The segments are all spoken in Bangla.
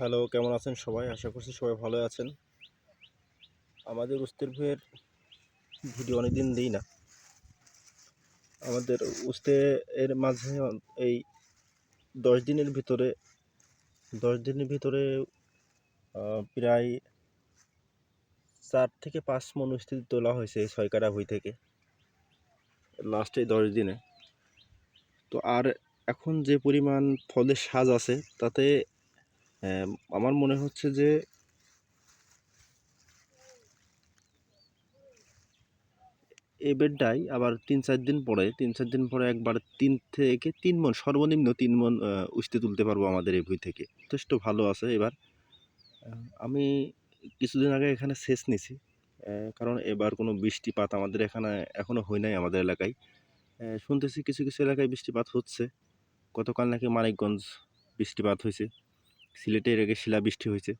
হ্যালো, কেমন আছেন সবাই? আশা করছি সবাই ভালো আছেন। আমাদের উস্তের ভুঁয়ের ভিডিও অনেকদিন দিই না। আমাদের উস্তে এর মাঝে এই দশ দিনের ভিতরে, দশ দিনের ভিতরে প্রায় চার থেকে পাঁচ মন উস্তে তোলা হয়েছে এই ছয় কাটা ভুঁই থেকে লাস্টে দশ দিনে। তো আর এখন যে পরিমাণ ফলের সাজ আছে, তাতে আমার মনে হচ্ছে যে এই বেডটাই আবার তিন চার দিন পরে তিন চার দিন পরে একবার তিন থেকে তিন মন সর্বনিম্ন তিন মন আহ, তুলতে পারব আমাদের এই ভুঁই থেকে। যথেষ্ট ভালো আছে এবার। আমি কিছুদিন আগে এখানে সেচ নিছি কারণ এবার কোনো বৃষ্টিপাত আমাদের এখানে এখনও হয় নাই আমাদের এলাকায়। শুনতেছি কিছু কিছু এলাকায় বৃষ্টিপাত হচ্ছে। গতকাল নাকি মানিকগঞ্জ বৃষ্টিপাত হয়েছে। সিলেটে এর আগে শিলাবৃষ্টি হয়েছে।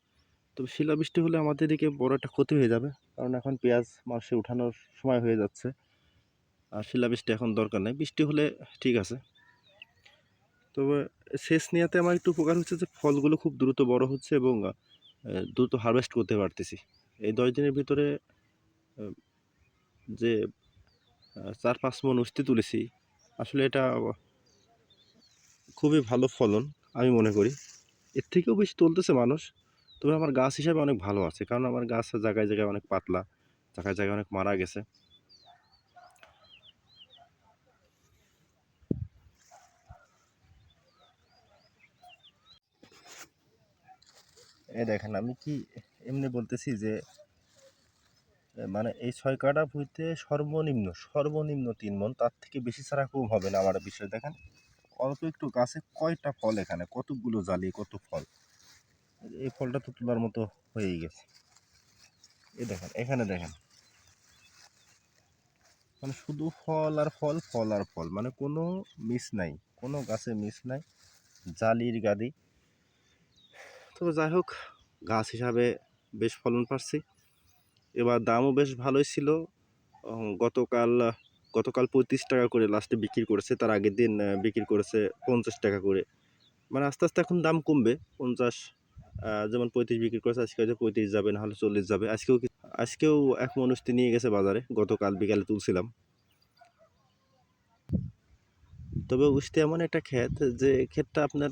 তো শিলাবৃষ্টি হলে আমাদের এদিকে বড় একটা ক্ষতি হয়ে যাবে, কারণ এখন পেঁয়াজ মাসে উঠানোর সময় হয়ে যাচ্ছে। আর শিলাবৃষ্টি এখন দরকার নেই, বৃষ্টি হলে ঠিক আছে। তবে শেষ নেওয়াতে আমার একটু উপকার হচ্ছে যে ফলগুলো খুব দ্রুত বড় হচ্ছে এবং দ্রুত হারভেস্ট করতে পারতেছি। এই দশ দিনের ভিতরে যে চার পাঁচ মন উস্তি তুলেছি, আসলে এটা খুবই ভালো ফলন, আমি মনে করি। এর থেকেও বেশি তুলতেছে মানুষ। তবে আমার গাছ হিসাবে অনেক ভালো আছে। কারণ আমার গাছ জায়গায় জায়গায় অনেক পাতলা, জায়গায় জায়গায় অনেক মারা গেছে। এই দেখেন, আমি কি এমনি বলতেছি যে মানে এই ছয় কাটা ভুঁইতে সর্বনিম্ন সর্বনিম্ন তিন মন, তার থেকে বেশি ছাড়া কম হবে না আমার বিষয় দেখেন অল্প একটু গাছে কয়টা ফল এখানে? কতগুলো জালি, কত ফল? এই ফলটা তো তোলার মতো হয়েই গেছে। এই দেখেন, এখানে দেখেন। মানে শুধু ফল আর ফল ফল আর ফল। মানে কোনো মিস নাই, কোনো গাছে মিস নাই। জালির গাদি। তো যাই হোক, গাছ হিসাবে বেশ ফলন পাচ্ছি। এবার দামও বেশ ভালোই ছিল। গতকাল গতকাল পঁয়ত্রিশ টাকা করে লাস্টে বিক্রি করেছে, তার আগের দিন বিক্রি করেছে পঞ্চাশ টাকা করে। মানে আস্তে আস্তে এখন দাম কমবে, পঞ্চাশ যেমন পঁয়ত্রিশ বিক্রি করেছে, আজকে হয়তো পঁয়ত্রিশ যাবে না হলে চল্লিশ যাবে। আজকেও আজকেও এক মনুষ্টি নিয়ে গেছে বাজারে, গতকাল বিকালে তুলছিলাম। তবে উস্তে এমন একটা ক্ষেত যে ক্ষেতটা আপনার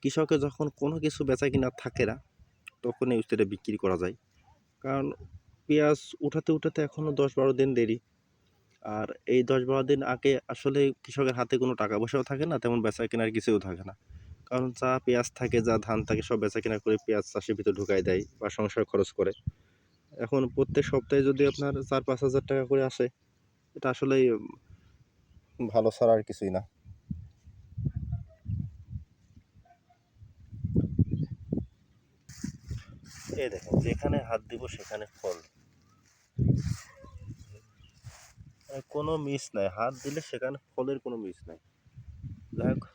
কৃষকের যখন কোনো কিছু বেচা কিনা থাকে না, তখন এই উস্তেটা বিক্রি করা যায়। কারণ পেঁয়াজ উঠাতে উঠাতে এখনও দশ বারো দিন দেরি। আর এই দশ বারো দিন আগে আসলে কৃষকের হাতে কোনো টাকা পয়সাও থাকে না, তেমন বেচা কেনার কিছুও থাকে না। কারণ যা পেঁয়াজ থাকে, যা ধান থাকে, সব বেচা কেনা করে পেঁয়াজ চাষের ভিতরে ঢুকাই দেয় বা সংসার খরচ করে। এখন প্রত্যেক সপ্তাহে যদি আপনার চার পাঁচ হাজার টাকা করে আসে, এটা আসলেই ভালো ছাড়া আর কিছুই না। এই দেখেন, যেখানে হাত দিব সেখানে ফল মানে কোনো মিস নাই। হাত দিলে সেখানে ফলের কোনো মিস নাই। যাই হোক।